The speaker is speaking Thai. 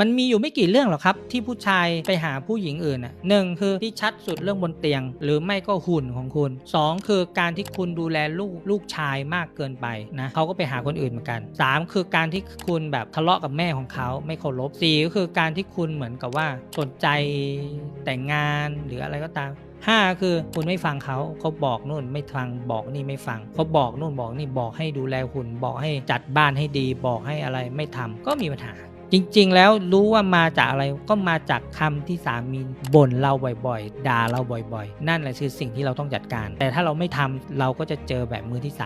มันมีอยู่ไม่กี่เรื่องหรอกครับที่ผู้ชายไปหาผู้หญิงอื่นอะหนึ่งคือที่ชัดสุดเรื่องบนเตียง หรือไม่ก็หุ่นของคุณสองคือการที่คุณดูแลลูกลูกชายมากเกินไปนะเขาก็ไปหาคนอื่นเหมือนกันสามคือการที่คุณแบบทะเลาะกับแม่ของเขาไม่เคารพสี่ก็คือการที่คุณเหมือนกับว่าสนใจแต่งงานหรืออะไรก็ตามห้าคือคุณไม่ฟังเขาเขาบอกนู่นไม่ฟังบอกนี่ไม่ฟังเขาบอกนู่นบอกนี่บอกให้ดูแลหุ่นบอกให้จัดบ้านให้ดี บอกให้อะไรไม่ทำก็มีปัญหา จริง ๆ แล้วรู้ว่ามาจากอะไรก็มาจากคำที่สามีบ่นเราบ่อยๆ ด่าเราบ่อยๆ นั่นแหละคือสิ่งที่เราต้องจัดการ แต่ถ้าเราไม่ทำเราก็จะเจอแบบมือที่สาม